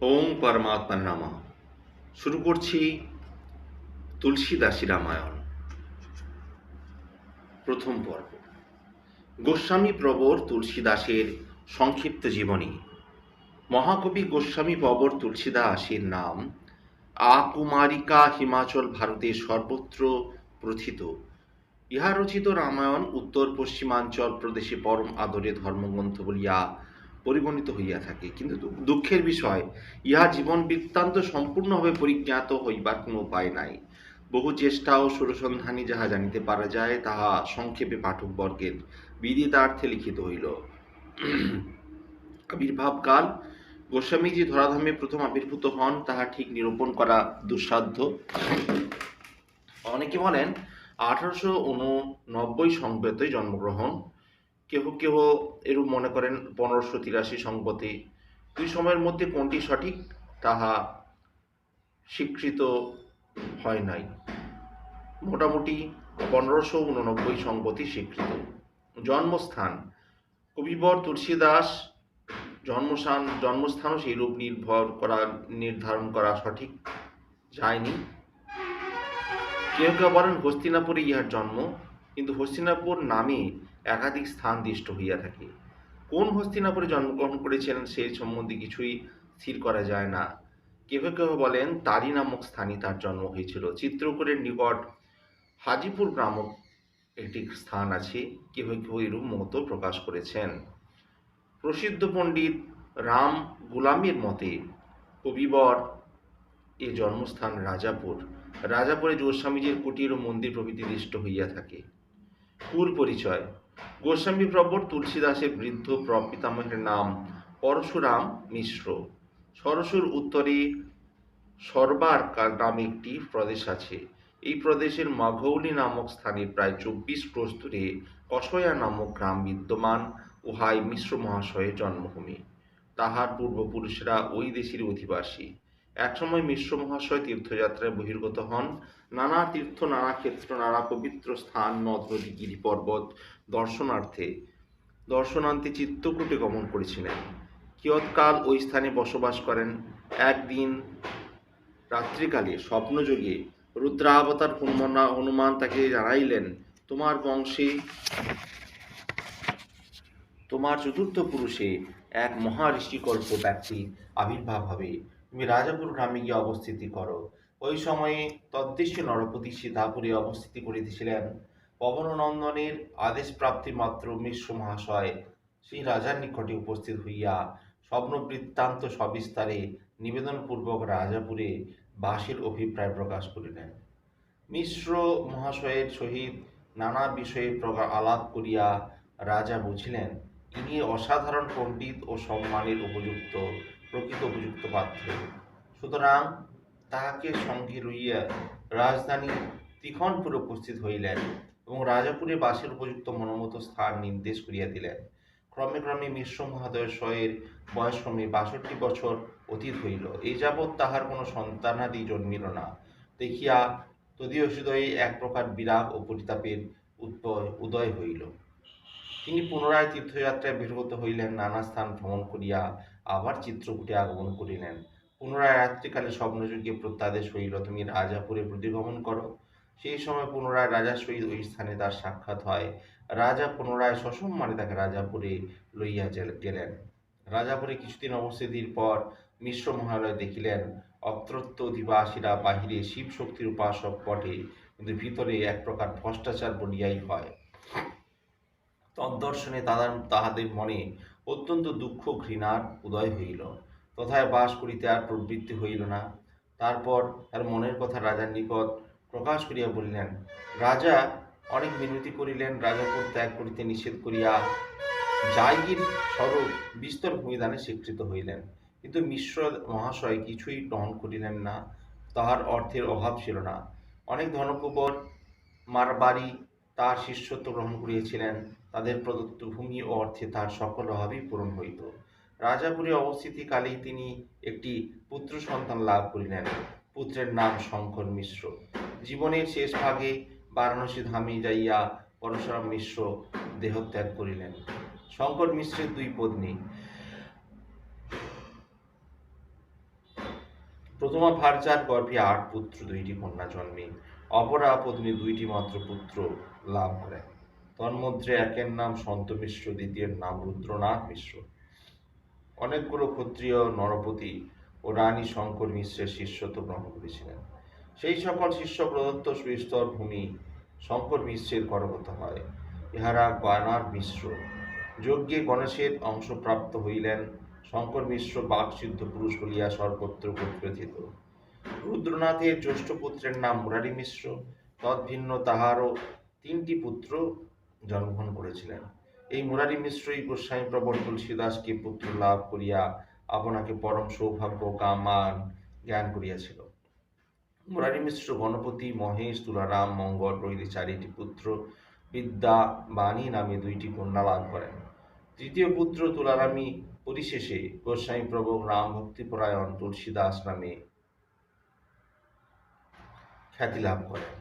ওম পরমাত্মার নামা। শুরু করছি তুলসীদাসী রামায়ণ। প্রথম পর্ব। গোস্বামী প্রবর তুলসীদাসের সংক্ষিপ্ত জীবনী। মহাকবি গোস্বামী প্রবর তুলসীদাসের নাম আকুমারিকা হিমাচল ভারতের সর্বত্র প্রথিত। ইহা রচিত রামায়ণ উত্তর পশ্চিমাঞ্চল প্রদেশে পরম আদরে ধর্মগ্রন্থ বলিয়া পরিগণিত হইয়া থাকে। কিন্তু দুঃখের বিষয়, ইহা জীবন বৃত্তান্ত সম্পূর্ণভাবে পরিজ্ঞাত হইবার কোনো উপায় নাই। বহু চেষ্টা ও সুরসন্ধানী যাহা জানিতে পারা যায়, তাহা সংক্ষেপে পাঠকবর্গের বিদিতার্থে লিখিত হইল। আবির্ভাবকাল, গোস্বামীজি ধরাধামে প্রথম আবির্ভূত হন, তাহা ঠিক নিরূপণ করা দুঃসাধ্য। অনেকে বলেন, আঠারোশো উননব্বই সংবেতে জন্মগ্রহণ। কেহ কেহ এরূপ মনে করেন পনেরোশো তিরাশি সংবতে দুই সময়ের মধ্যে কোনটি সঠিক তাহা স্বীকৃত হয় নাই। মোটামুটি পনেরোশো উননব্বই সংবতি স্বীকৃত। জন্মস্থান, কবিবর তুলসীদাস জন্মস্থান জন্মস্থানও সেই রূপ নির্ভর করা, নির্ধারণ করা সঠিক যায়নি। কেউ কেউ বলেন হস্তিনাপুরে ইহার জন্ম, কিন্তু হস্তিনাপুর নামে একাধিক স্থান দৃষ্ট হইয়া থাকে। কোন হস্তিনাপুরে জন্মগ্রহণ করেছিলেন সেই সম্বন্ধে কিছুই স্থির করা যায় না। কেউ কেউ বলেন তারি নামক স্থানে তার জন্ম হয়েছিল। চিত্রকূটের নিকট হাজিপুর নামক একটি স্থান আছে। কেউ কেউ এরূপ মতো প্রকাশ করেছেন। প্রসিদ্ধ পণ্ডিত রাম গুলামের মতে, কবিবর এ জন্মস্থান রাজাপুর। রাজাপুরে গোস্বামীজির কুটির ও মন্দির প্রভৃতি দৃষ্ট হইয়া থাকে। কুল পরিচয় গোস্বামী প্রবর তুলসীদাসের বৃদ্ধ প্রপিতামহের নাম পরশুরাম মিশ্র। সরসুর উত্তরে সরবার নামে একটি প্রদেশ আছে। এই প্রদেশের মাঘৌলি নামক স্থানে প্রায় চব্বিশ প্রস্তুরে কসয়া নামক গ্রাম বিদ্যমান, উহাই মিশ্র মহাশয়ের জন্মভূমি। তাহার পূর্বপুরুষরা ওই দেশের অধিবাসী। একসময় মিশ্র মহাশয় তীর্থযাত্রায় বহির্গত হন। নানা তীর্থ, নানা ক্ষেত্র, নানা পবিত্র স্থান, নদ, নদী গিরি পর্বত দর্শনার্থে দর্শনান্তে চিত্তকূটে গমন করেছিলেন। কিয়ৎকাল ওই স্থানে বসবাস করেন। একদিন রাত্রিকালে স্বপ্নযোগে রুদ্রাবতার হনুমান হনুমান তাকে জানাইলেন, তোমার বংশে, তোমার চতুর্থ পুরুষে এক মহাঋষিকল্প ব্যক্তি আবির্ভাব হবে। তুমি রাজাপুর গ্রামে গিয়ে অবস্থিতি করো। ওই সময়ে তদ্দেশীয় নরপতি সীতাপুরে অবস্থিতি করিতেছিলেন। পবননন্দনের আদেশ প্রাপ্তি মাত্র মিশ্র মহাশয় সেই রাজার নিকটে উপস্থিত হইয়া স্বপ্ন বৃত্তান্ত সবিস্তারে নিবেদনপূর্বক রাজাপুরে বাসের অভিপ্রায় প্রকাশ করিলেন। মিশ্র মহাশয়ের সহিত নানা বিষয়ে আলাপ করিয়া রাজা বুঝিলেন ইনি অসাধারণ পণ্ডিত ও সম্মানের উপযুক্ত, প্রকৃত উপযুক্ত পাত্র। সুতরাং তাহাকে সঙ্গে লইয়া রাজধানী তীক্ষণপুরে উপস্থিত হইলেন। এবং রাজাপুরে বাসের উপযুক্ত মনোমত স্থান নির্দেশ করিয়া দিলেন। ক্রমে ক্রমে মিশ্র মহাদয়ের বয়স ক্রমে বাষট্টি বছর অতীত হইল। এই যাবৎ তাহার কোনো সন্তানাদি জন্মিল না। দেখিয়া তদীয় হৃদয়ে এক প্রকার বিরাগ ও পরিতাপের উদ্ভয় উদয় হইল। তিনি পুনরায় তীর্থযাত্রায় বহির্গত হইলেন, নানা স্থান ভ্রমণ করিয়া আবার চিত্রকূটে আগমন করিলেন। পুনরায় রাত্রিকালে স্বপ্নযুগে প্রত্যাদেশ হইল, তুমি রাজাপুরে প্রতিগমন করো। সেই সময় পুনরায় রাজার সহিত ওই স্থানে তার সাক্ষাৎ হয়। রাজা পুনরায় সসম্মানে তাকে রাজাপুরে লইয়া গেলেন। রাজাপুরে কিছুদিন অবস্থিতির পর মিশ্র মহালয় দেখিলেন। অত্রত্য অধিবাসীরা বাহিরে শিব শক্তির উপাসক বটে, কিন্তু ভিতরে এক প্রকার ভ্রষ্টাচার বলিয়াই হয়। তদ্দর্শনে তাদের তাহাদের মনে অত্যন্ত দুঃখ ঘৃণার উদয় হইল। তথায় বাস করিতে আর প্রবৃত্তি হইল না। তারপর তার মনের কথা রাজার নিকট প্রকাশ করিয়া বলিলেন, রাজা অনেক মিনতি করিলেন রাজাপুর ত্যাগ করিতে নিষেধ করিয়া জায়গির স্বরূপ বিস্তর ভূমিদানে স্বীকৃত হইলেন। কিন্তু মিশ্র মহাশয় কিছুই গ্রহণ করিলেন না, তাহার অর্থের অভাব ছিল না। অনেক ধনকুবর, মারবাড়ি তার শিষ্যত্ব গ্রহণ করিয়াছিলেন, তাদের প্রদত্ত ভূমি ও অর্থে তার সকল অভাবই পূরণ হইত। রাজাপুরে অবস্থিতিকালেই তিনি একটি পুত্র সন্তান লাভ করিলেন। পুত্রের নাম শঙ্কর মিশ্র। জীবনের শেষ ভাগে বারাণসী ধামে যাইয়া পরশুরাম মিশ্র দেহত্যাগ করিলেন। শঙ্কর মিশ্রের দুই পত্নী। প্রথমা ভার্যার গর্ভে আট পুত্র, দুইটি কন্যা জন্মে। অপরা পত্নী দুইটি মাত্র পুত্র লাভ করেন। তন্মধ্যে একের নাম সন্ত মিশ্র, দ্বিতীয়ের নাম রুদ্রনাথ মিশ্র। অনেকগুলো ক্ষত্রিয় নরপতি ও রানী শঙ্কর মিশ্রের শিষ্যত্ব গ্রহণ করেছিলেন। সেই সকল শিষ্য প্রদত্ত সুস্তর ভূমি শঙ্কর মিশ্রের করগত হয়। ইহারা গয়নার মিশ্র। যজ্ঞে গণেশের অংশ প্রাপ্ত হইলেন শঙ্কর মিশ্র বাকসিদ্ধ পুরুষ বলিয়া সর্বত্র প্রতিষ্ঠিত। রুদ্রনাথের জ্যেষ্ঠ পুত্রের নাম মুরারি মিশ্র। তদ্ভিন্ন তাহারও তিনটি পুত্র জন্মগ্রহণ করেছিলেন। এই মুরারি মিশ্রই গোস্বামী প্রবর তুলসীদাসকে পুত্র লাভ করিয়া আপনাকে পরম সৌভাগ্য, কামান, জ্ঞান করিয়াছিল। মিশ্র, গণপতি, মহেশ, তুলারাম, মঙ্গল প্রভৃতি চারিটি পুত্র, বিদ্যা বাণী নামে দুইটি কন্যা লাভ করেন। তৃতীয় পুত্র তুলারামী পরিশেষে গোস্বামী প্রভু রাম ভক্তিপরায়ণ তুলসীদাস নামে খ্যাতি লাভ করেন।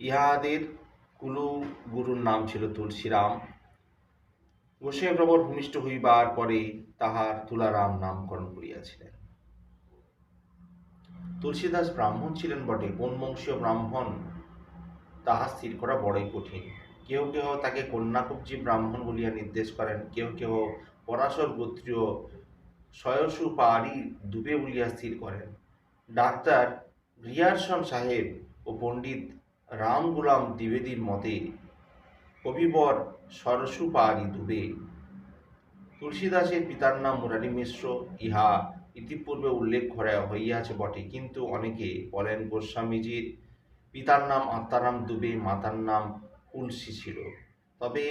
ইহাদের কুলু গুরুর নাম ছিল তুলসীরাম। গোস্বামী প্রবর ভূমিষ্ঠ হইবার পরে তাহার তুলারাম নামকরণ করিয়াছিলেন। তুলসীদাস ব্রাহ্মণ ছিলেন বটে কোন বংশীয় ব্রাহ্মণ। তাহা স্থির করা বড়ই কঠিন। কেউ কেহ তাকে কন্যাকুব্জি ব্রাহ্মণ বলিয়া নির্দেশ করেন। কেউ কেহ পরাশর গোত্রীয় সয়সু পাহাড়ি দুবে বলিয়া স্থির করেন। ডাক্তার রিয়ারসন সাহেব ও পণ্ডিত রাম গুলাম দ্বিবেদীর মতে, কবিবর সরসু পাহাড়ি দুবে তুলসীদাসের পিতার নাম মুরারি মিশ্র। ইহা ইতিপূর্বে উল্লেখ করা হইয়াছে বটে, কিন্তু অনেকে বলেন গোস্বামীজির পিতার নাম আত্মারাম দুবে, মাতার নাম তুলসী ছিল। তবে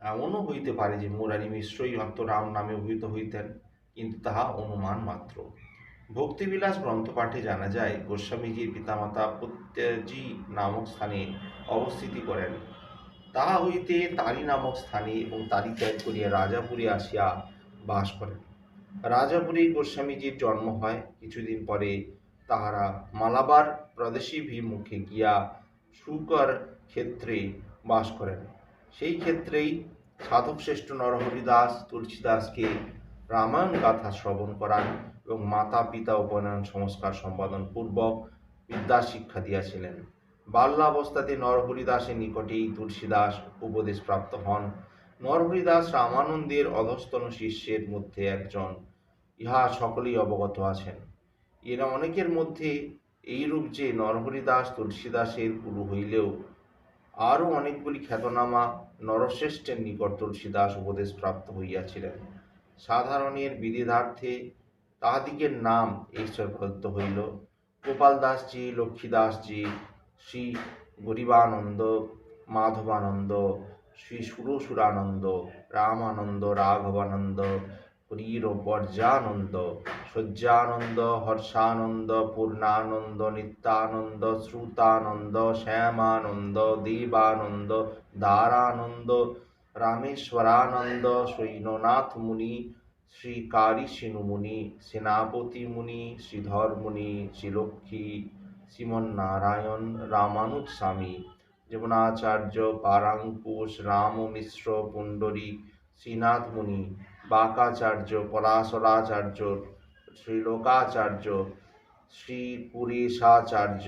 এমনও হইতে পারে যে মুরারি মিশ্রই অন্তরাম নামে অভিহিত হইতেন, কিন্তু তাহা অনুমান মাত্র। ভক্তিবিলাস গ্রন্থ পাঠে জানা যায়, গোস্বামীজির পিতামাতা প্রত্যজি নামক স্থানে অবস্থিতি করেন। তাহা হইতে তারি নামক স্থানে এবং তারি ত্যাগ করিয়া রাজাপুরে আসিয়া বাস করেন। রাজাপুরে গোস্বামীজির জন্ম হয়। কিছুদিন পরে তাহারা মালাবার প্রদেশীভিমুখে গিয়া শুকর ক্ষেত্রে বাস করেন। সেই ক্ষেত্রেই সাধক শ্রেষ্ঠ নরহরিদাস তুলসীদাসকে রামায়ণ গাথা শ্রবণ করান এবং মাতা পিতা উপনয়ন সংস্কার সম্পাদন পূর্বক বিদ্যা শিক্ষা দিয়াছিলেন। বাল্যাবস্থাতে নরহরিদাসের নিকটেই তুলসীদাস উপদেশ প্রাপ্ত হন। নরহরিদাস রামানন্দের অধস্তন শিষ্যের মধ্যে একজন। ইহা সকলেই অবগত আছেন। এরা অনেকের মধ্যে এইরূপ যে নরহরিদাস তুলসীদাসের গুরু হইলেও আরও অনেকগুলি খ্যাতনামা নরশ্রেষ্ঠের নিকট তুলসীদাস উপদেশ প্রাপ্ত হইয়াছিলেন। সাধারণের বিধিধার্থে তাহাদিগের নাম ঈশ্বর প্রদত্ত হইল। গোপাল দাসজি লক্ষ্মীদাসজি শ্রী গরিবানন্দ, মাধবানন্দ, শ্রী সুরসুরানন্দ, রামানন্দ, রাঘবানন্দ হরির বর্জানন্দ সজ্জানন্দ, হর্ষানন্দ, পূর্ণানন্দ, নিত্যানন্দ, শ্রুতানন্দ, শ্যামানন্দ, দেবানন্দ দারানন্দ রামেশ্বরানন্দ, সৈন্যনাথ মুনি, শ্রী কারিসিনু মুনি, সেনাপতি মুনি, শ্রীধর মুনি, শ্রীলক্ষ্মী শ্রীমন্নারায়ণ রামানুজ স্বামী যমুনাচার্য পারাঙ্কুশ রাম মিশ্র পুণ্ডরী শ্রীনাথ মুনি বাকাচার্য পলাশরাচার্য শ্রীলোকাচার্য শ্রী পুরীশাচার্য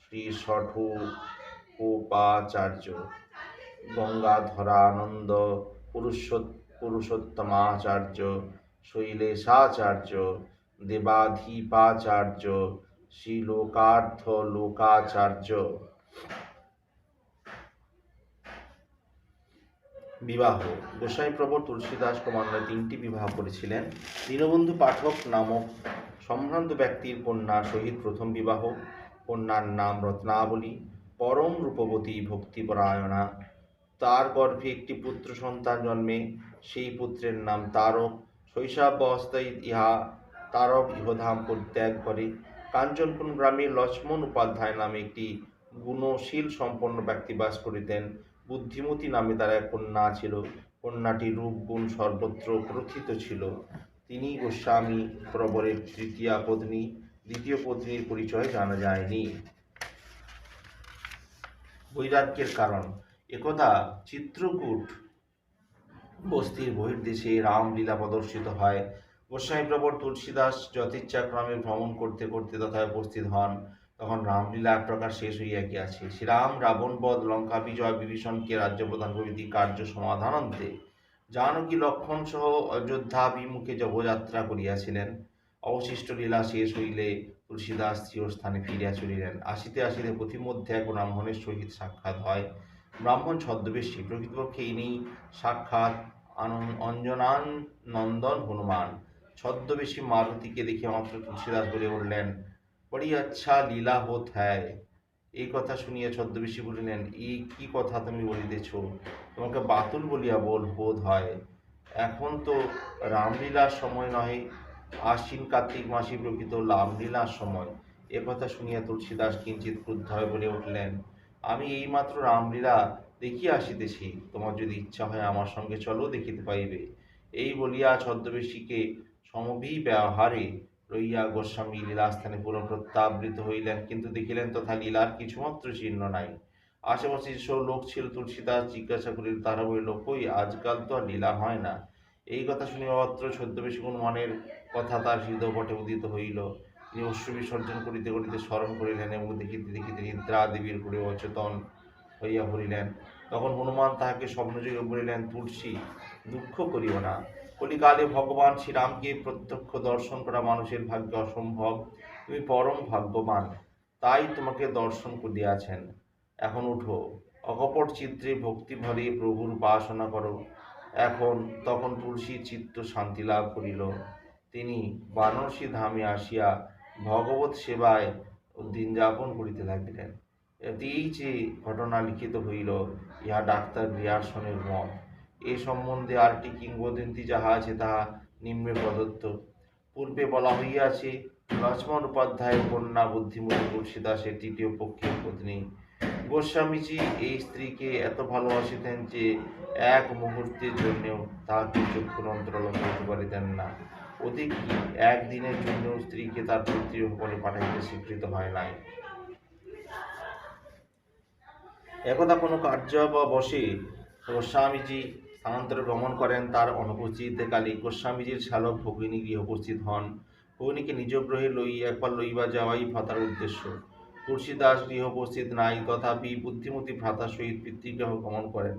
শ্রী সঠু উপাচার্য গঙ্গাধরানন্দ পুরুষোত্ত, পুরুষোত্তমাচার্য, শৈলেশাচার্য, দেবাধিপাচার্য শ্রীলোকার্থ লোকাচার্য। বিবাহ। গোসাই প্রবর তুলসীদাস ক্রমান্বয়ে তিনটি বিবাহ করেছিলেন। দীনবন্ধু পাঠক নামক সম্ভ্রান্ত ব্যক্তির কন্যার সহিত প্রথম বিবাহ। কন্যার নাম রত্নাবলী। পরম রূপবতী ভক্তিপরায়ণা। তার গর্ভে একটি পুত্র সন্তান জন্মে। সেই পুত্রের নাম তারক। শৈশবাবস্থায় ইহা তারক ইহধাম পরিত্যাগ করে। কাঞ্চনপুর গ্রামে লক্ষ্মণ উপাধ্যায় নামে একটি গুণশীল সম্পন্ন ব্যক্তি বাস করিতেন। বুদ্ধিমতী নামে তার এক কন্যা ছিল। কন্যাটি রূপ, গুণ সর্বত্র প্রথিত ছিল। তিনি গোস্বামী প্রবরের তৃতীয়া পত্নী। দ্বিতীয় পত্নীর পরিচয় জানা যায়নি। বৈরাগ্যের কারণ। একদা চিত্রকূট বস্তির বহির্দেশে রামলীলা প্রদর্শিত হয়। গোস্বামী প্রবর তুলসীদাস যথেচ্ছাক্রমে ভ্রমণ করতে করতে তথায় উপস্থিত হন, তখন রামলীলা এক প্রকার শেষ হইয়া গিয়াছে। শ্রীরাম রাবণ বধ, লঙ্কা বিজয় বিভীষণকে রাজ্য প্রধান প্রভৃতি কার্য সমাধানান্তে জানকী লক্ষণ সহ অযোধ্যাভিমুখে জবযাত্রা করিয়াছিলেন। অবশিষ্ট লীলা শেষ হইলে তুলসীদাস স্থানে ফিরিয়া চলিলেন। আসিতে আসিতে পথিমধ্যে এক ব্রাহ্মণের সহিত সাক্ষাৎ হয়। ব্রাহ্মণ ছদ্মবেশী, প্রকৃতপক্ষে ইনি সাক্ষাৎ আনন- অঞ্জনান নন্দন হনুমান। ছদ্মবেশী মারুতিকে দেখে মাত্র তুলসীদাস বলে উঠলেন, বড়ি আচ্ছা লীলা হোত হ্যায় এই কথা শুনিয়া ছদ্মবেশী বলিলেন এই কি কথা তুমি বলিতেছ? তোমাকে বাতুল বলিয়া বল বোধ হয়। এখন তো রামলীলার সময় নয় আশ্বিন কার্তিক মাসে প্রকৃত রামলীলার সময়। এ কথা শুনিয়া তুলসীদাস কিঞ্চিত ক্রুদ্ধ হয়ে বলে উঠলেন, আমি এইমাত্র রামলীলা দেখিয়া আসিতেছি। তোমার যদি ইচ্ছা হয় আমার সঙ্গে চলো দেখিতে পাইবে। এই বলিয়া ছদ্মবেশীকে সমভি ব্যবহারে লইয়া গোস্বামী লীলাস্থানে পুরো প্রত্যাবৃত হইলেন। কিন্তু দেখিলেন তথা লীলার কিছুমাত্র চিহ্ন নাই। আশেপাশে সব লোক ছিল, তুলসীদাস জিজ্ঞাসা করিল তারা বলিল, কই, আজকাল তো আর লীলা হয় না? এই কথা শুনিয়া মাত্র ছদ্মবেশী কোন মনের কথা তার হৃদয়পটে উদিত হইল। তিনি অশ্রু বিসর্জন করিতে করিতে স্মরণ করিলেন এবং দেখিতে দেখিতে নিদ্রা দেবীর করে অচেতন হইয়া পড়িলেন। তখন হনুমান তাহাকে স্বপ্নযোগে বলিলেন, তুলসী, দুঃখ করিও না। কলিকালে ভগবান শ্রীরামকে প্রত্যক্ষ দর্শন করা মানুষের ভাগ্যে অসম্ভব। তুমি পরম ভাগ্যবান, তাই তোমাকে দর্শন করিয়াছেন। এখন উঠো, অকপট চিত্রে ভক্তি ভরে প্রভুর উপাসনা করো। এখন তখন তুলসী চিত্ত শান্তি লাভ করিল। তিনি বানরসী ধামে আসিয়া ভগবত সেবায় দিন যাপন করিতে লাগিলেন। এই যে ঘটনা লিখিত হইল, ইহা ডাক্তার রিয়ারসনের মত। এ সম্বন্ধে আরটি কিংবদন্তি যাহা আছে তাহা নিম্নে প্রদত্ত। পূর্বে বলা হইয়াছে, লক্ষ্মণ উপাধ্যায়ের কন্যা বুদ্ধিমতী তুলসীদাসের তৃতীয় পক্ষের পত্নী। গোস্বামীজি এই স্ত্রীকে এত ভালোবাসিতেন যে এক মুহূর্তের জন্যেও তাহাকে চক্ষুর অন্তরাল করতে পারিতেন না। অধিক একদিনের জন্য স্ত্রীকে তার পিতৃভবনে পাঠাইতে স্বীকৃত হয় নাই। একদা কোনো কার্য বা বসে গোস্বামীজি স্থানান্তরে ভ্রমণ করেন তার অনুপস্থিতিতে কালী গোস্বামীজির শালক ভগিনী গৃহ উপস্থিত হন। ভগিনীকে নিজ গ্রহে লই একবার লইবা যাওয়াই ভাতার উদ্দেশ্য। তুলসীদাস গৃহ উপস্থিত নাই, তথাপি বুদ্ধিমতী ভ্রাতার সহিত পিতৃগৃহ গমন করেন।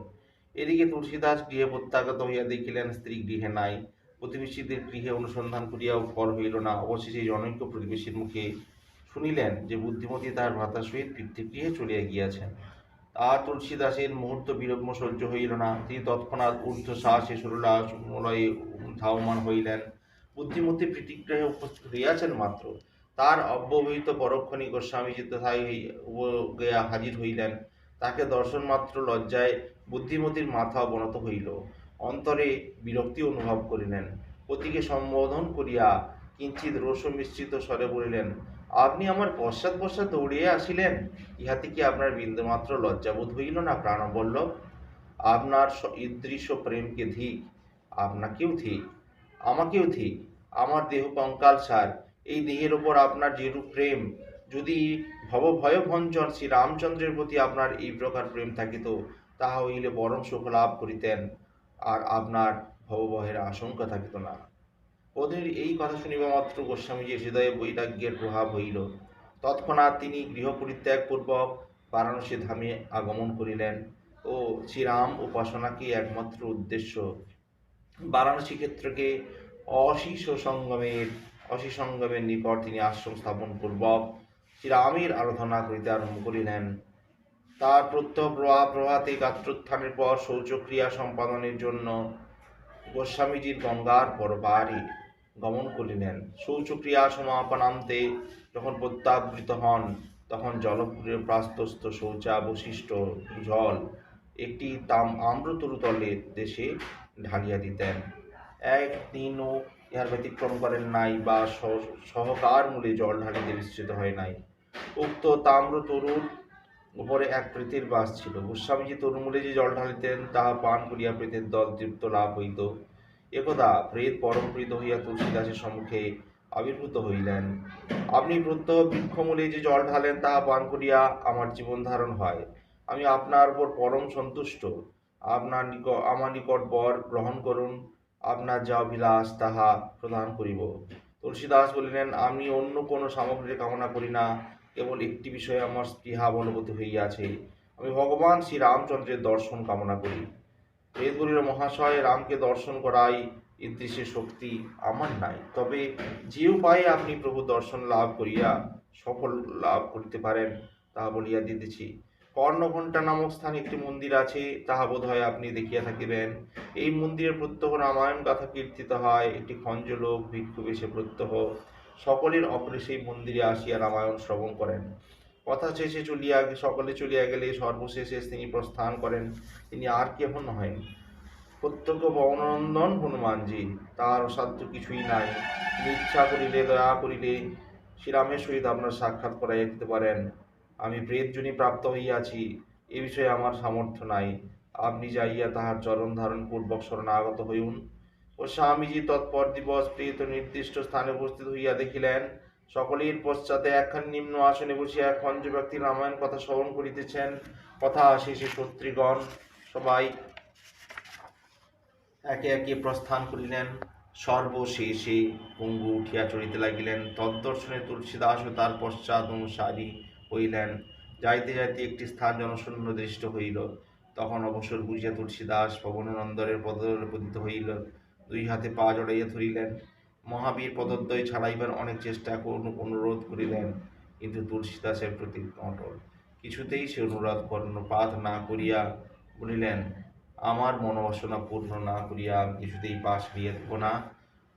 এদিকে তুলসীদাস গৃহে প্রত্যাগত হইয়া দেখিলেন স্ত্রী গৃহে নাই। প্রতিবেশীদের গৃহে অনুসন্ধান করিয়াও ফল হইল না। অবশেষে জনৈক প্রতিবেশীর মুখে শুনিলেন যে বুদ্ধিমতী তাহার ভ্রাতার সহিত পিতৃগৃহে চলিয়া গিয়াছেন। আর তুলসীদাসের মুহূর্ত বিলম্ব সহ্য হইল না। তিনি তৎক্ষণাৎ ঊর্ধ্ব সাহসে সরলা মলয়ে ধাবমান হইলেন। বুদ্ধিমতী প্রীতিগ্রহে উপস্থিত হইয়াছেন মাত্র। তার অব্যবহিত পরক্ষণী গোস্বামীজি তথায় গিয়া হাজির হইলেন। তাকে দর্শন মাত্র লজ্জায় বুদ্ধিমতীর মাথা অবনত হইল। অন্তরে বিরক্তি অনুভব করিলেন। পতিকে সম্বোধন করিয়া কিঞ্চিত রোষ মিশ্রিত স্বরে বলিলেন আপনি আমার পশ্চাৎ পশ্চাৎ দৌড়িয়ে আসিলেন। ইহাতে কি আপনার বিন্দুমাত্র লজ্জাবোধ হইল না প্রাণবল্লভ আপনার ইদৃশ্য প্রেমকে ধিক আপনাকেও ঠিক, আমাকেও ঠিক, আমার দেহ কঙ্কাল সার, এই দেহের ওপর আপনার যেরূপ প্রেম, যদি ভব ভয় ভঞ্জন শ্রী রামচন্দ্রের প্রতি আপনার এই প্রকার প্রেম থাকিত, তাহা হইলে বরং সুখ লাভ করিতেন, আর আপনার ভবভয়ের আশঙ্কা থাকিত না। ওদের এই কথা শুনিবা মাত্র গোস্বামীজির হৃদয়ে বৈরাগ্যের প্রভাব হইল। তৎক্ষণাৎ তিনি গৃহ পরিত্যাগ পূর্বক বারাণসী ধামে আগমন করিলেন ও শ্রীরাম উপাসনাকে একমাত্র উদ্দেশ্য বারাণসী ক্ষেত্রকে অশীষ সঙ্গমের অশী সঙ্গমের নিকট তিনি আশ্রম স্থাপন পূর্বক শ্রীরামের আরাধনা করিতে আরম্ভ করিলেন। তার প্রত্যহ প্রভা, প্রভাতে গাত্রোত্থানের পর শৌচক্রিয়া সম্পাদনের জন্য গোস্বামীজির গঙ্গার পরপারে গমন করিলেন। শৌচক্রিয়া সমাপনান্তে যখন প্রত্যাবৃত হন, তখন জলপুরের প্রাস্তস্থ শৌচাবশিষ্ট জল একটি তাম আম্রতরুতলের দেশে ঢালিয়া দিতেন। এক দিনও ইহার ব্যতিক্রম করেন নাই বা সহকার মূলে জল ঢালিতে বিস্তৃত হয় নাই। উক্ত তাম্র তরুর উপরে এক প্রীতির বাস ছিল। গোস্বামীজি তরুমূলে যে জল ঢালিতেন তাহা পান করিয়া প্রেতের দল তৃপ্ত লাভ হইত। একদা প্রেত পরম প্রীত হইয়া তুলসীদাসের সম্মুখে আবির্ভূত হইলেন। আপনি প্রত্যহ বৃক্ষমূলে যে জল ঢালেন, তাহা পান করিয়া আমার জীবন ধারণ হয়। আমি আপনার উপর পরম সন্তুষ্ট। আপনার নিকট, আমার নিকট বর গ্রহণ করুন। আপনার যা অভিলাষ, তাহা প্রদান করিব। তুলসীদাস বলিলেন, আমি অন্য কোনো সামগ্রী কামনা করি না। কেবল একটি বিষয়ে আমার স্পৃহা বলবতী হইয়াছে। আমি ভগবান শ্রী রামচন্দ্রের দর্শন কামনা করি। বলিল মহাশয় রামকে দর্শন করাই ইদৃশ্যের শক্তি আমার নাই। তবে যে উপায়ে আপনি প্রভু দর্শন লাভ করিয়া সফল লাভ করিতে পারেন, তাহা বলিয়া দিতেছি। কর্ণঘণ্টা নামক স্থানে একটি মন্দির আছে, তাহা বোধ হয় আপনি দেখিয়া থাকিবেন। এই মন্দিরে প্রত্যহ রামায়ণ গাথা কীর্তিত হয়, একটি খঞ্জলোক ভিক্ষু বেশে প্রত্যহ সকলের অপরে সেই মন্দিরে আসিয়া রামায়ণ শ্রবণ করেন। কথা শেষে চলিয়া সকলে চলিয়া গেলে সর্বশেষে তিনি প্রস্থান করেন। তিনি আর কেহ নহেন। প্রত্যক্ষ বননন্দন হনুমানজি, তার অসাধ্য কিছুই নাই। তিনি ইচ্ছা করিলে, দয়া করিলে শ্রীরামের সহিত আপনার সাক্ষাৎ করাইয়া দিতে পারেন। আমি প্রেতজনী প্রাপ্ত হইয়াছি, এ বিষয়ে আমার সামর্থ্য নাই। আপনি যাইয়া তাহার চরণ ধারণ পূর্বক শরণাগত হইউন। ও স্বামীজি তৎপর দিবস, প্রেত নির্দিষ্ট স্থানে উপস্থিত হইয়া দেখিলেন সকলের পশ্চাতে একখান নিম্ন আসনে বসিয়া এক পঞ্চ ব্যক্তি রামায়ণ কথা শ্রবণ করিতেছেন। কথা শেষে সত্রীগণ সবাই একে একে প্রস্থান করিলেন। সর্বশেষে পঙ্গু উঠিয়া চলিতে লাগিলেন। তদ্দর্শনে তুলসীদাস ও তার পশ্চাৎ অনুসারী হইলেন। যাইতে যাইতে একটি স্থান জনশূন্য দৃষ্ট হইল। তখন অবসর বুঝিয়া তুলসীদাস পবনানন্দরের পদতলে পতিত হইল। দুই হাতে পা জড়াইয়া ধরিলেন। মহাবীর পদদ্বয় ছাড়াইবার অনেক চেষ্টা অনুরোধ করিলেন, কিন্তু তুলসীদাসের প্রতি অটল কিছুতেই সে অনুরোধ কর্ণপাত না করিয়া বলিলেন, আমার মনোবাসনা পূর্ণ না করিয়া আমি কিছুতেই পা ছাড়িয়া দেব না।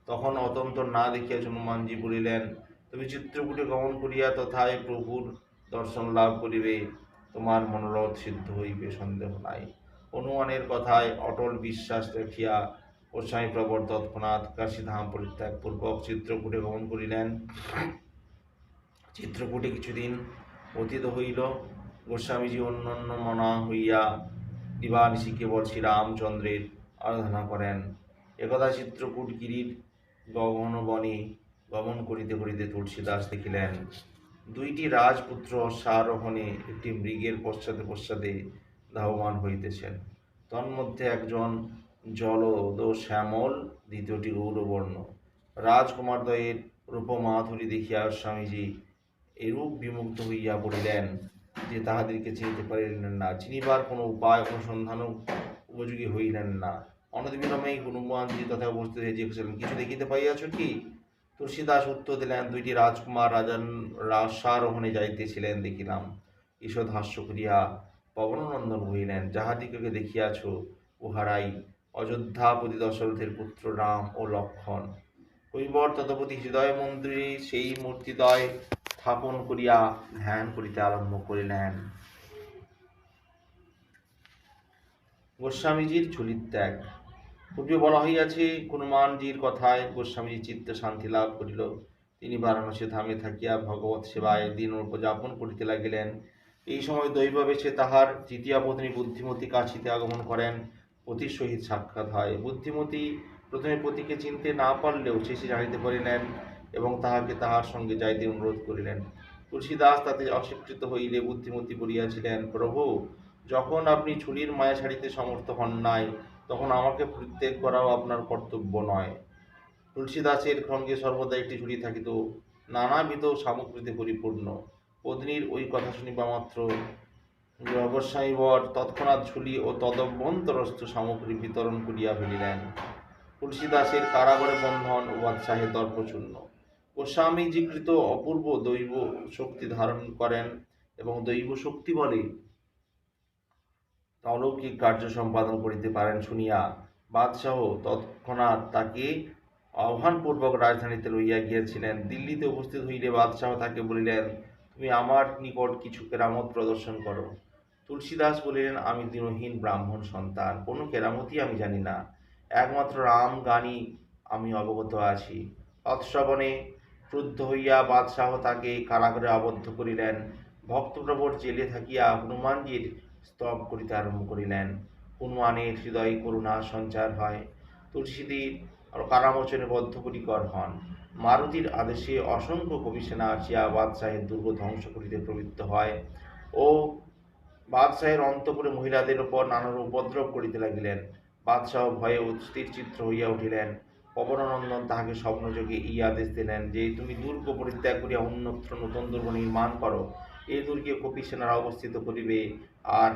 তখন অতন্ত না দেখিয়া হনুমানজি বলিলেন, তুমি চিত্রকূটে গমন করিয়া তথায় প্রভুর দর্শন লাভ করিবে, তোমার মনোরথ সিদ্ধ হইবে, সন্দেহ নাই। হনুমানের কথায় অটল বিশ্বাস দেখিয়া গোস্বামী প্রবর তৎক্ষণাৎ কাশীধাম পরিত্যাগ পূর্বক চিত্রকূটে গমন করিলেন। চিত্রকূটে কিছুদিন অতীত হইল। গোস্বামীজি অন্যান্য মনা হইয়া দিবা দিবানিশি কেবল শ্রীরামচন্দ্রের আরাধনা করেন। একদা চিত্রকূট গিরির গগন বনে গমন করিতে করিতে তুলসীদাস দেখিলেন। দুইটি রাজপুত্র সারোহণে একটি মৃগের পশ্চাতে পশ্চাতে ধাবমান হইতেছেন। তন্মধ্যে একজন জলদ শ্যামল দ্বিতীয়টি গৌরবর্ণ। রাজকুমারদ্বয়ের রূপমাধুরী দেখিয়া স্বামীজি এরূপ বিমুগ্ধ হইয়া পড়িলেন যে তাহাদেরকে চিনিতে পারিলেন না। চিনিবার কোনো উপায় অনুসন্ধানও উপযোগী হইলেন না। অনতিবিলম্বেই হনুমানজি তথা উপস্থিত হয়ে জিজ্ঞাসা কিছু দেখিতে পাইয়াছ কি? তুলসীদাস উত্তর দিলেন, দুইটি রাজকুমার রাজান রাসারোহণে যাইতেছিলেন, দেখিলাম। ঈষৎ হাস্য করিয়া পবননন্দন হইলেন যাহাদিগকে দেখিয়াছ, উহারাই অযোধ্যাপতি দশরথের পুত্র রাম ও লক্ষণ। কৈবর তদপতি হৃদয় মন্দিরে সেই মূর্তিদ্বয় স্থাপন করিয়া ধ্যান করিতে আরম্ভ করিলেন। গোস্বামীজির ঝুলির ত্যাগ। পূর্বে বলা হইয়াছে, হনুমানজির কথায় গোস্বামীজি চিত্ত শান্তি লাভ করিল। তিনি বারাণসী ধামে থাকিয়া ভগবত সেবায় দিন উপযাপন করিতে লাগিলেন। এই সময় দৈবাবেশে তাহার তৃতীয় পত্নী বুদ্ধিমতী কাছিতে আগমন করেন। পতির সহিত সাক্ষাৎ হয়। বুদ্ধিমতী প্রথমে পতিকে চিনতে না পারলেও শেষে জানিতে পারিলেন এবং তাহাকে তাহার সঙ্গে যাইতে অনুরোধ করিলেন। তুলসীদাস তাতে অস্বীকৃত হইলে বুদ্ধিমতী বলিয়াছিলেন, প্রভু, যখন আপনি ছুরির মায়া ছাড়িতে সমর্থ হন নাই, তখন আমাকে পরিত্যাগ করাও আপনার কর্তব্য নয় তুলসীদাসের সঙ্গে সর্বদা একটি ছুরি থাকিত। নানাবিধ সামগ্রীতে পরিপূর্ণ। পত্নীর ওই কথা শুনিবা মাত্র গোস্বামীবর তৎক্ষণাৎ ঝুলি ও তদভ্যন্তরস্থ সামগ্রী বিতরণ করিয়া ফেলিলেন। তুলসীদাসের কারাগারে বন্ধন ও বাদশাহের দর্পশূন্য। গোস্বামীজিকৃত অপূর্ব দৈব শক্তি ধারণ করেন এবং দৈব শক্তি বলে অলৌকিক কার্য সম্পাদন করিতে পারেন শুনিয়া বাদশাহ তৎক্ষণাৎ তাকে আহ্বানপূর্বক রাজধানীতে লইয়া গিয়াছিলেন। দিল্লিতে উপস্থিত হইলে বাদশাহ তাকে বলিলেন, তুমি আমার নিকট কিছু কেরামত প্রদর্শন করো। তুলসীদাস বলিলেন, আমি দিনহীন ব্রাহ্মণ সন্তান, কোনো কেরামতি আমি জানি না। একমাত্র রাম গানই আমি অবগত আছি। তৎশ্রবণে ক্রুদ্ধ হইয়া বাদশাহ তাকে কারাগারে আবদ্ধ করিলেন। ভক্তপ্রবর জেলে থাকিয়া হনুমানজির স্তব করিতে আরম্ভ করিলেন। হনুমানের হৃদয়ে করুণা সঞ্চার হয়। তুলসীদির কারামোচনে বদ্ধপরিকর হন। মারুতির আদেশে অসংখ্য কবিসেনা আসিয়া বাদশাহের দুর্গ ধ্বংস করিতে প্রবৃত্ত হয়। ও বাদশাহের অন্তপুরে মহিলাদের উপর নানান উপদ্রব করিতে লাগিলেন। বাদশাহ ভয়ে অস্থির চিত্র হইয়া উঠিলেন। পবননন্দন তাহাকে স্বপ্নযোগে এই আদেশ দিলেন যে, তুমি দুর্গ পরিত্যাগ করিয়া অন্যত্র নতুন দুর্গ নির্মাণ করো। এই দুর্গে কপি সেনারা অবস্থিত করিবে। আর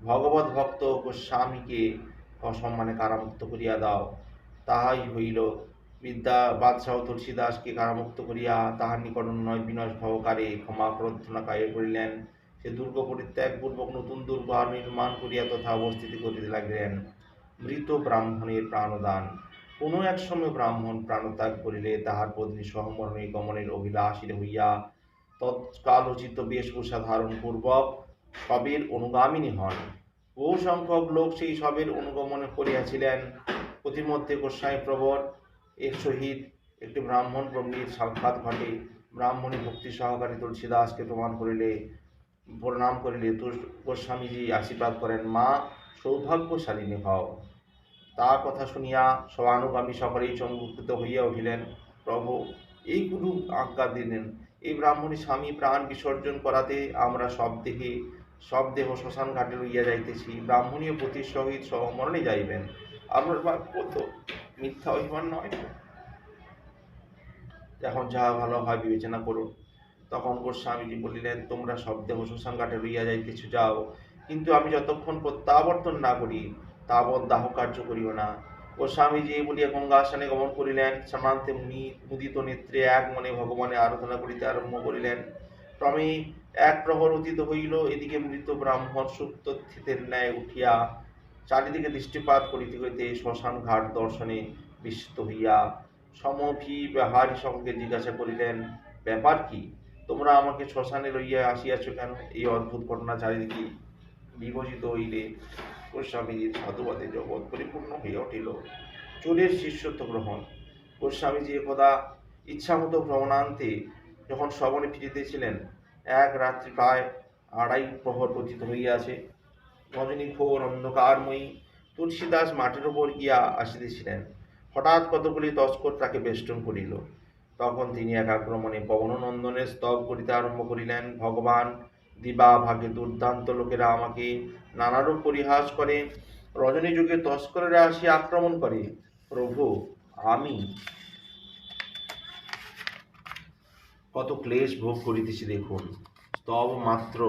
ভগবত ভক্ত গোস্বামীকে অসম্মানে কারামুক্ত করিয়া দাও। তাহাই হইল। বিদ্যা, বাদশাহ তুলসীদাসকে কারামুক্ত করিয়া তাহার নিকট নয় বিনয় সহকারে ক্ষমা প্রার্থনা কায়ে করিলেন। সে দুর্গ পরিত্যাগপূর্বক নতুন দুর্গ আর নির্মাণ করিয়া তথা অবস্থিতি করিতে লাগিলেন। মৃত ব্রাহ্মণের প্রাণদান। কোনো এক সময় ব্রাহ্মণ প্রাণত্যাগ করিলে তাহার পত্নী সহমরণে গমনের অভিলাষী হইয়া তৎকাল তৎকালোচিত বেশভূষা ধারণ পূর্বক সবের অনুগামিনী হন। বহু সংখ্যক লোক সেই সবের অনুগমন করিয়াছিলেন প্রতিমধ্যে গোস্বামী প্রবর এর সহিত একটি ব্রাহ্মণ প্রবীর সাক্ষাৎ ঘটে। ব্রাহ্মণী ভক্তি সহকারী তুলসীদাসকে প্রমাণ করিলে প্রণাম করিলে তুল- গোস্বামীজি আশীর্বাদ করেন, মা সৌভাগ্যশালিনী হও তার কথা শুনিয়া সবানুগামী সকলেই চমকিত হইয়া উঠিলেন। প্রভু, এই গুরু আজ্ঞা দিলেন। এই ব্রাহ্মণী স্বামী প্রাণ বিসর্জন করাতে আমরা সব দেহে, সব দেহ শ্মশান ঘাটে লইয়া যাইতেছি। ব্রাহ্মণীয় পতির সহিত সহমরণে যাইবেন। আপনার বাক্য তো মিথ্যা অভিমান নয়? এখন যাহা ভালো হয় বিবেচনা করুন। তখন গোস্বামীজি বলিলেন, তোমরা সব দেহ শ্মশান ঘাটে লইয়া যাইতেছ যাও। কিন্তু আমি যতক্ষণ প্রত্যাবর্তন না করি, তাবৎ দাহ কার্য করিও না। ও স্বামীজি এই বলিয়া গঙ্গা আসানে গমন করিলেন। সমান্তে মুনি, মুদিত নেত্রে এক মনে ভগবানের আরাধনা করিতে আরম্ভ করিলেন। ক্রমে এক প্রহর অতীত হইল। এদিকে মৃত ব্রাহ্মণ সুপ্ত স্থিতের ন্যায় উঠিয়া চারিদিকে দৃষ্টিপাত করিতে হইতে শ্মশান ঘাট দর্শনে বিস্মিত হইয়া সমভি বিহারী সঙ্গে জিজ্ঞাসা করিলেন, ব্যাপার কি? তোমরা আমাকে শ্মশানে লইয়া আসিয়াছ কেন? এই অদ্ভুত ঘটনা চারিদিকে বিভজিত হইলে গোস্বামীজির সাধুবাদে জগৎ পরিপূর্ণ হইয়া উঠিল। চোরের শিষ্যত্ব গ্রহণ। গোস্বামীজি একদা ইচ্ছামতো ভ্রমণান্তে যখন শ্রবণে ফিরিতেছিলেন, এক রাত্রি প্রায় আড়াই প্রহর পতিত হইয়াছে। রজনী ঘোর অন্ধকারময়ী তুলসীদাস মাটির উপর গিয়া আসিতেছিলেন। হঠাৎ কতগুলি তস্কর তাকে বেষ্টন করিল। তখন তিনি একাগ্রমণে পবননন্দনের স্তব করিতে আরম্ভ করিলেন, ভগবান, দিবা ভাগে দুর্দান্ত লোকেরা আমাকে নানারূপ পরিহাস করে, রজনী যুগে তস্করেরা আসি আক্রমণ করে। প্রভু, আমি কত ক্লেশ ভোগ করিতেছি দেখুন। স্তব মাত্র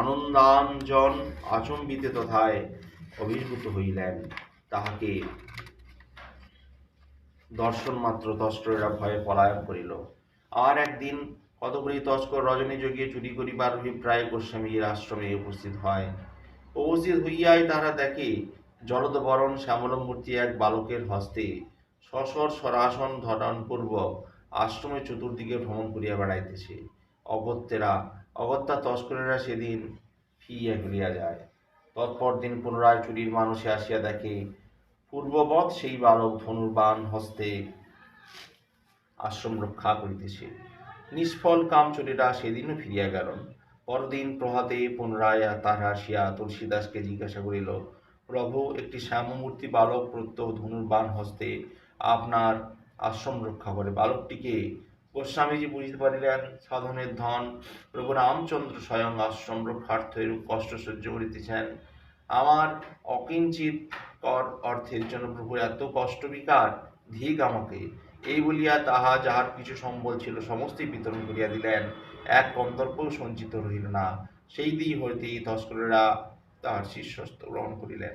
আনন্দাঞ্জন আচম্বিতে তথায় অভিভূত হইলেন। তাহাকে দর্শন মাত্র তস্করেরা ভয়ে পলায়ন করিল। আর একদিন কতগুলি তস্কর রজনী যোগিয়ে চুরি করিবার অভিপ্রায় গোস্বামীর আশ্রমে উপস্থিত হয়। উপস্থিত হইয়াই তারা দেখে, জলদবরণ শ্যামলমূর্তি এক বালকের হস্তে সসর সরাসন ধরণ পূর্বক আশ্রমে চতুর্দিকে ভ্রমণ করিয়া বেড়াইতেছে। অগত্যেরা, অগত্যা তস্করেরা সেদিন ফিরিয়া ফিরিয়া যায়। তৎপর দিন পুনরায় চুরির মানুষে আসিয়া দেখে পূর্ববৎ সেই বালক ধনুর্বাণ হস্তে আশ্রম রক্ষা করিতেছে। নিষ্ফল কামচুরেরা সেদিনও ফিরিয়া গেল। পরদিন প্রভাতে পুনরায় তাহারা আসিয়া তুলসীদাসকে জিজ্ঞাসা করিল, প্রভু, একটি শ্যামমূর্তি বালক প্রত্যহ ধনুর্বাণ হস্তে আপনার আশ্রম রক্ষা করে। বালকটিকে গোস্বামীজি বুঝিতে পারিলেন, সাধনের ধন প্রভু রামচন্দ্র স্বয়ং আশ্রম রক্ষার্থ এরূপ কষ্ট সহ্য করিতেছেন। আমার অকিঞ্চিত কর অর্থের জন্য প্রভু এত কষ্ট বিকার, ধিক আমাকে। এই বলিয়া তাহা যাহার কিছু সম্বল ছিল সমস্তই বিতরণ করিয়া দিলেন। এক কন্দর্পও সঞ্চিত রহিল না। সেই দিন হইতেই তস্করেরা তাহার শিষ্যস্ত গ্রহণ করিলেন।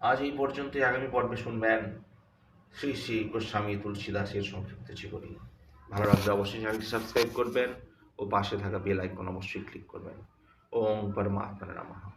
আজ এই পর্যন্তই আগামী পর্বে শুনবেন শ্রী শ্রী গোস্বামী তুলসীদাসের সংক্ষিপ্ত জীবনী। ভালো লাগলে অবশ্যই চ্যানেলটি সাবস্ক্রাইব করবেন ও পাশে থাকা বেল আইকন অবশ্যই ক্লিক করবেন। ওম পরমাত্মার নাম।